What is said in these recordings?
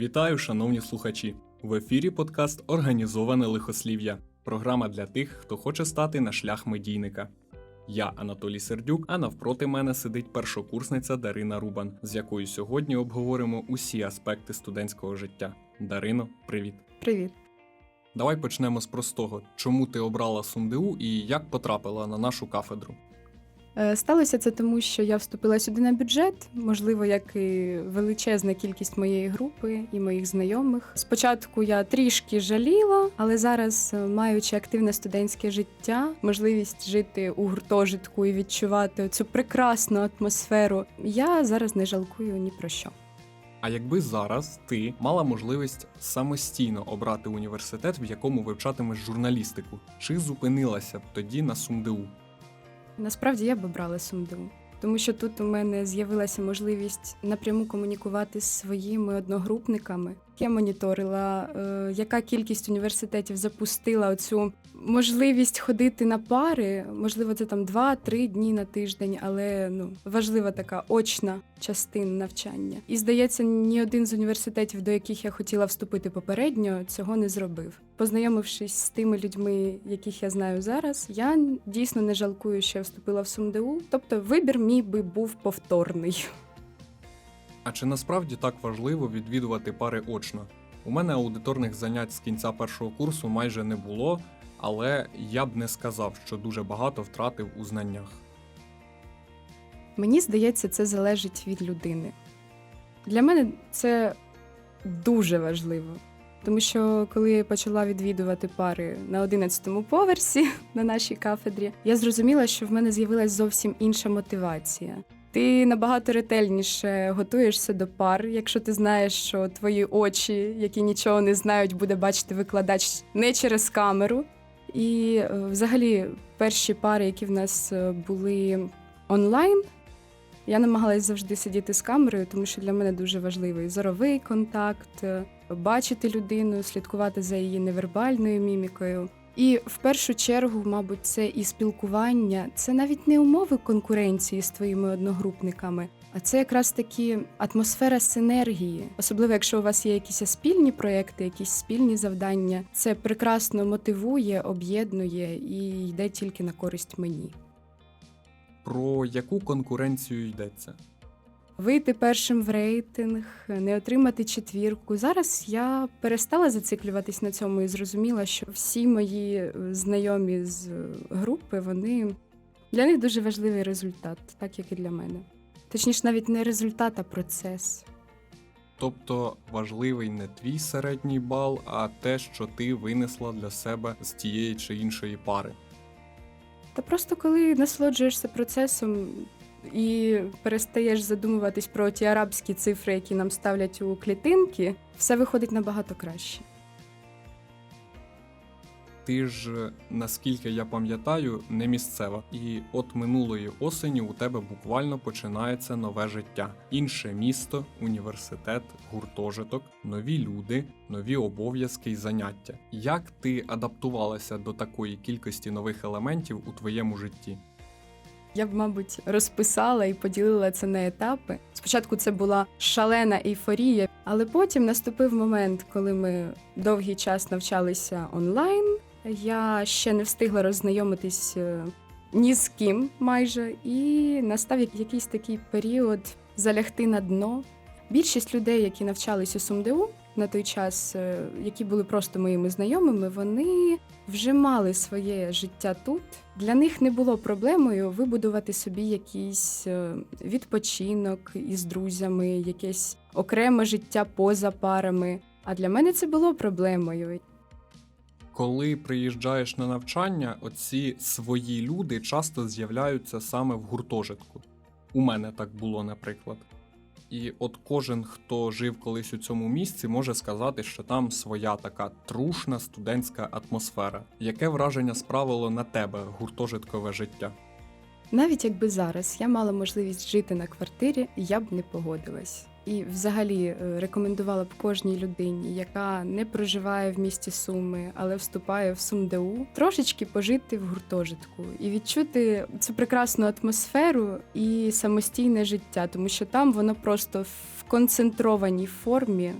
Вітаю, шановні слухачі! В ефірі подкаст Організоване лихослів'я. Програма для тих, хто хоче стати на шлях медійника. Я Анатолій Сердюк, а навпроти мене сидить першокурсниця Дарина Рубан, з якою сьогодні обговоримо усі аспекти студентського життя. Дарино, привіт! Привіт. Давай почнемо з простого: чому ти обрала СумДУ і як потрапила на нашу кафедру? Е, Сталося це тому, що я вступила сюди на бюджет, можливо, як і величезна кількість моєї групи і моїх знайомих. Спочатку я трішки жаліла, але зараз, е, маючи активне студентське життя, можливість жити у гуртожитку і відчувати цю прекрасну атмосферу, я зараз не жалкую ні про що. А якби зараз ти мала можливість самостійно обрати університет, в якому вивчатимеш журналістику, чи зупинилася б тоді на СумДУ? Насправді я б обрала СумДУ, тому що тут у мене з'явилася можливість напряму комунікувати з своїми одногрупниками. Я моніторила, е, яка кількість університетів запустила оцю можливість ходити на пари. Можливо, це там 2-3 дні на тиждень, але ну важлива така очна частина навчання. І здається, ні один з університетів, до яких я хотіла вступити попередньо, цього не зробив. Познайомившись з тими людьми, яких я знаю зараз, я дійсно не жалкую, що я вступила в СумДУ. Тобто, вибір мій би був повторний. А чи насправді так важливо відвідувати пари очно? У мене аудиторних занять з кінця першого курсу майже не було, але я б не сказав, що дуже багато втратив у знаннях. Мені здається, це залежить від людини. Для мене це дуже важливо. Тому що коли я почала відвідувати пари на 11-му поверсі на нашій кафедрі, я зрозуміла, що в мене з'явилась зовсім інша мотивація. Ти набагато ретельніше готуєшся до пар, якщо ти знаєш, що твої очі, які нічого не знають, буде бачити викладач не через камеру. І е, взагалі перші пари, які в нас е, були онлайн, я намагалась завжди сидіти з камерою, тому що для мене дуже важливий зоровий контакт, е, бачити людину, слідкувати за її невербальною мімікою. І в першу чергу, мабуть, це і спілкування, це навіть не умови конкуренції з твоїми одногрупниками, а це якраз таки атмосфера синергії. Особливо, якщо у вас є якісь спільні проекти, якісь спільні завдання, це прекрасно мотивує, об'єднує і йде тільки на користь мені. Про яку конкуренцію йдеться? Вийти першим в рейтинг, не отримати четвірку. Зараз я перестала зациклюватись на цьому і зрозуміла, що всі мої е, знайомі з е, групи, вони для них дуже важливий результат, так як і для мене. Точніше, навіть не результат, а процес. Тобто важливий не твій середній бал, а те, що ти винесла для себе з тієї чи іншої пари. Та просто коли насолоджуєшся процесом і перестаєш задумуватись про ті арабські цифри, які нам ставлять у клітинки, все виходить набагато краще. Ти ж, наскільки я пам'ятаю, не місцева. І от минулої осені у тебе буквально починається нове життя: інше місто, університет, гуртожиток, нові люди, нові обов'язки й заняття. Як ти адаптувалася до такої кількості нових елементів у твоєму житті? Я б, мабуть, розписала і поділила це на етапи. Спочатку це була шалена ейфорія, але потім наступив момент, коли ми довгий час навчалися онлайн. Я ще не встигла роззнайомитись е, ні з ким майже, і настав якийсь такий період залягти на дно. Більшість людей, які навчались у СумДУ на той час, е, які були просто моїми знайомими, вони вже мали своє життя тут. Для них не було проблемою вибудувати собі якийсь е, відпочинок із друзями, якесь окреме життя поза парами. А для мене це було проблемою. Коли приїжджаєш на навчання, оці свої люди часто з'являються саме в гуртожитку. У мене так було, наприклад. І от кожен, хто жив колись у цьому місці, може сказати, що там своя така трушна студентська атмосфера. Яке враження справило на тебе гуртожиткове життя? Навіть якби зараз я мала можливість жити на квартирі, я б не погодилась. І взагалі е, рекомендувала б кожній людині, яка не проживає в місті Суми, але вступає в СумДУ, трошечки пожити в гуртожитку і відчути цю прекрасну атмосферу і самостійне життя, тому що там воно просто в концентрованій формі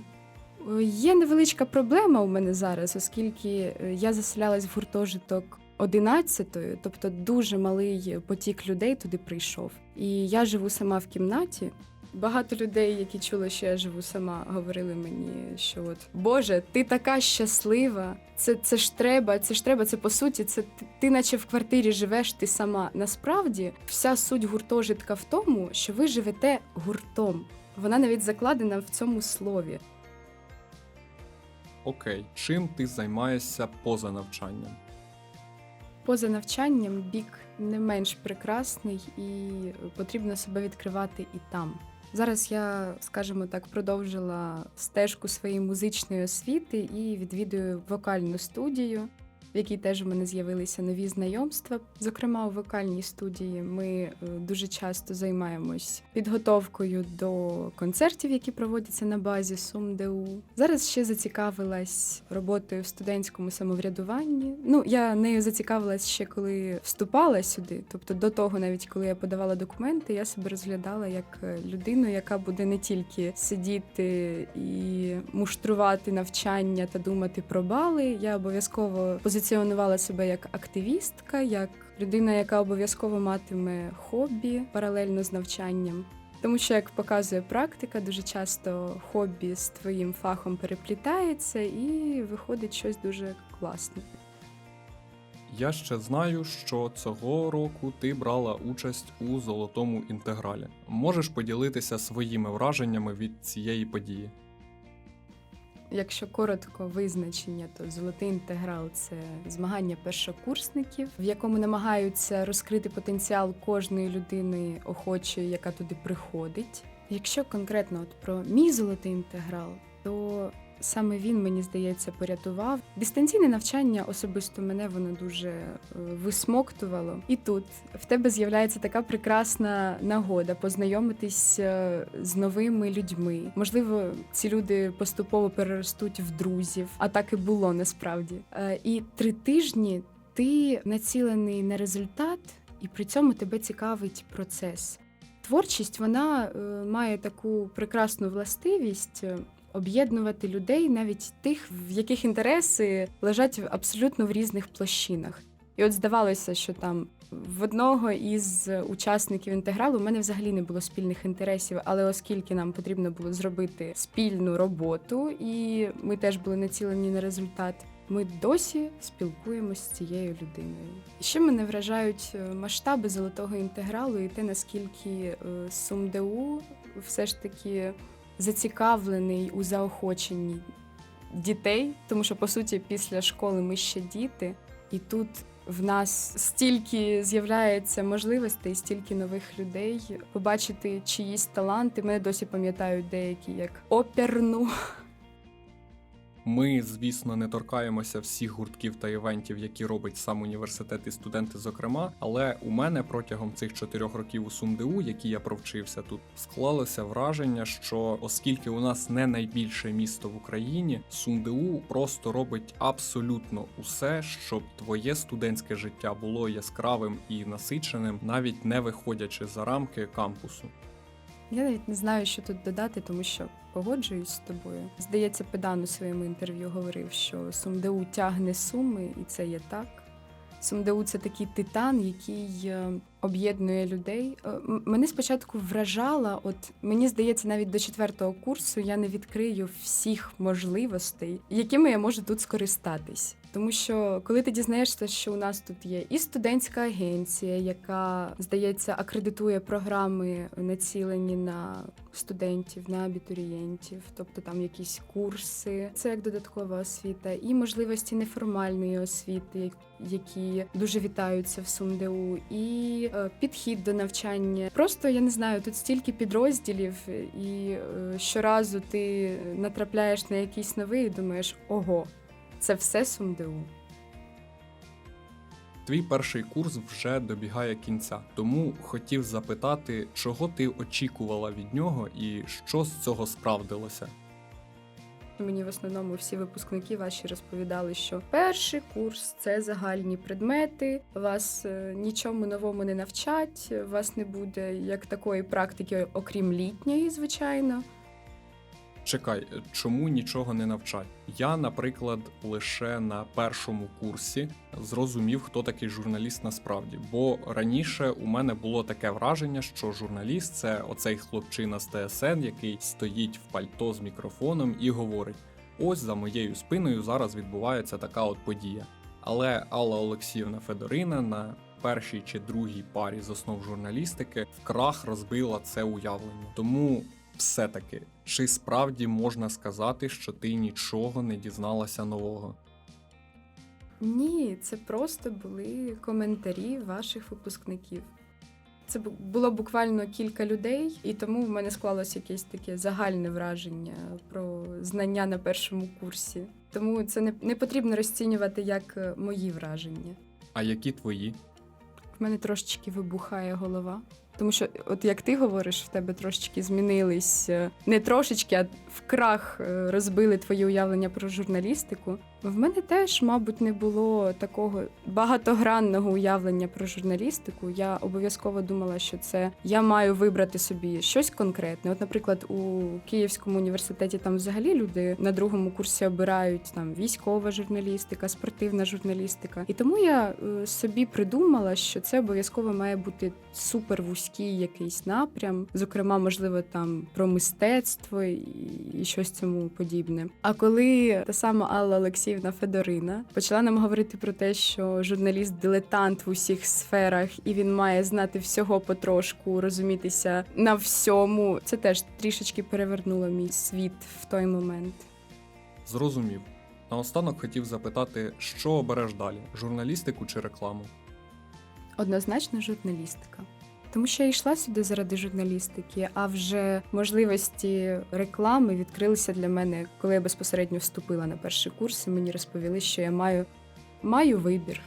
Е, Є невеличка проблема у мене зараз, оскільки е, я заселялась в гуртожиток 11-ю, тобто дуже малий потік людей туди прийшов. І я живу сама в кімнаті. Багато людей, які чули, що я живу сама, говорили мені, що от Боже, ти така щаслива. Це, це ж треба, це ж треба, це по суті, це ти, ти наче в квартирі живеш ти сама. Насправді, вся суть гуртожитка в тому, що ви живете гуртом. Вона навіть закладена в цьому слові. Окей, чим ти займаєшся поза навчанням? Поза навчанням бік не менш прекрасний і потрібно себе відкривати і там. Зараз я, скажімо так, продовжила стежку своєї музичної освіти і відвідую вокальну студію, в якій теж у мене з'явилися нові знайомства. Зокрема, у вокальній студії ми е, дуже часто займаємось підготовкою до концертів, які проводяться на базі СумДУ. Зараз ще зацікавилась роботою в студентському самоврядуванні. Ну, я нею зацікавилась ще коли вступала сюди. Тобто до того, навіть коли я подавала документи, я себе розглядала як е, людину, яка буде не тільки сидіти і муштрувати навчання та думати про бали. Я обов'язково позиціонувала себе як активістка, як людина, яка обов'язково матиме хобі паралельно з навчанням. Тому що, як показує практика, дуже часто хобі з твоїм фахом переплітається і виходить щось дуже класне. Я ще знаю, що цього року ти брала участь у золотому інтегралі. Можеш поділитися своїми враженнями від цієї події? Якщо коротко визначення, то золотий інтеграл це змагання першокурсників, в якому намагаються розкрити потенціал кожної людини охочої, яка туди приходить. Якщо конкретно от про мій золотий інтеграл, то саме він мені здається порятував. Дистанційне навчання особисто мене воно дуже е, висмоктувало. І тут в тебе з'являється така прекрасна нагода познайомитись е, з новими людьми. Можливо, ці люди поступово переростуть в друзів, а так і було насправді. Е, І три тижні ти націлений на результат, і при цьому тебе цікавить процес. Творчість вона має таку прекрасну властивість об'єднувати людей, навіть тих, в яких інтереси лежать абсолютно в різних площинах. І от здавалося, що там в одного із учасників інтегралу в мене взагалі не було спільних інтересів, але оскільки нам потрібно було зробити спільну роботу, і ми теж були націлені на результат. Ми досі спілкуємось з цією людиною. Ще мене вражають е, масштаби золотого інтегралу і те, наскільки е, СумДУ все ж таки зацікавлений у заохоченні дітей, тому що по суті після школи ми ще діти, і тут в нас стільки з'являється можливостей, стільки нових людей побачити чиїсь таланти. Мене досі пам'ятають деякі як оперну. Ми, звісно, не торкаємося всіх гуртків та івентів, які робить сам університет і студенти, зокрема. Але у мене протягом цих чотирьох років у СумДУ, які я провчився тут, склалося враження, що оскільки у нас не найбільше місто в Україні, СумДУ просто робить абсолютно усе, щоб твоє студентське життя було яскравим і насиченим, навіть не виходячи за рамки кампусу. Я навіть не знаю, що тут додати, тому що погоджуюсь з тобою. Здається, педан у своєму інтерв'ю говорив, що СумДУ тягне суми, і це є так. СумДУ це такий титан, який е, об'єднує людей. Е, Мене спочатку вражала, от мені здається, навіть до четвертого курсу я не відкрию всіх можливостей, якими я можу тут скористатись. Тому що коли ти дізнаєшся, що у нас тут є і студентська агенція, яка здається акредитує програми, націлені на студентів, на абітурієнтів, тобто там якісь курси, це як додаткова освіта, і можливості неформальної освіти, які дуже вітаються в СумДУ, і е, підхід до навчання. Просто я не знаю, тут стільки підрозділів, і е, щоразу ти натрапляєш на якийсь новий і думаєш, ого, це все СумДУ. Твій перший курс вже добігає кінця, тому хотів запитати, чого ти очікувала від нього і що з цього справдилося. Мені в основному всі випускники ваші розповідали, що перший курс це загальні предмети, вас е, нічому новому не навчать, вас не буде як такої практики, окрім літньої, звичайно. Чекай, чому нічого не навчать? Я, наприклад, лише на першому курсі зрозумів, хто такий журналіст насправді. Бо раніше у мене було таке враження, що журналіст це оцей хлопчина з ТСН, який стоїть в пальто з мікрофоном і говорить: ось за моєю спиною зараз відбувається така от подія. Але Алла Олексіївна Федорина на першій чи другій парі з основ журналістики вкрах розбила це уявлення. Тому все-таки, чи справді можна сказати, що ти нічого не дізналася нового? Ні, це просто були коментарі ваших випускників. Це було буквально кілька людей, і тому в мене склалось якесь таке загальне враження про знання на першому курсі. Тому це не, не потрібно розцінювати як е, мої враження. А які твої? В мене трошечки вибухає голова. Тому що, от як ти говориш, в тебе трошечки змінились е, не трошечки, а в крах е, розбили твоє уявлення про журналістику. В мене теж, мабуть, не було такого багатогранного уявлення про журналістику. Я обов'язково думала, що це я маю вибрати собі щось конкретне. От, наприклад, у Київському університеті там взагалі люди на другому курсі обирають там військова журналістика, спортивна журналістика. І тому я е, собі придумала, що це обов'язково має бути супер вузький якийсь напрям, зокрема, можливо, там про мистецтво і, і щось цьому подібне. А коли та сама Алла Олексіївна Федорина почала нам говорити про те, що журналіст дилетант в усіх сферах, і він має знати всього потрошку, розумітися на всьому, це теж трішечки перевернуло мій світ в той момент. Зрозумів. Наостанок хотів запитати, що обереш далі: журналістику чи рекламу? Однозначно журналістика. Тому що я йшла сюди заради журналістики, а вже можливості реклами відкрилися для мене, коли я безпосередньо вступила на перший курс. і Мені розповіли, що я маю, маю вибір.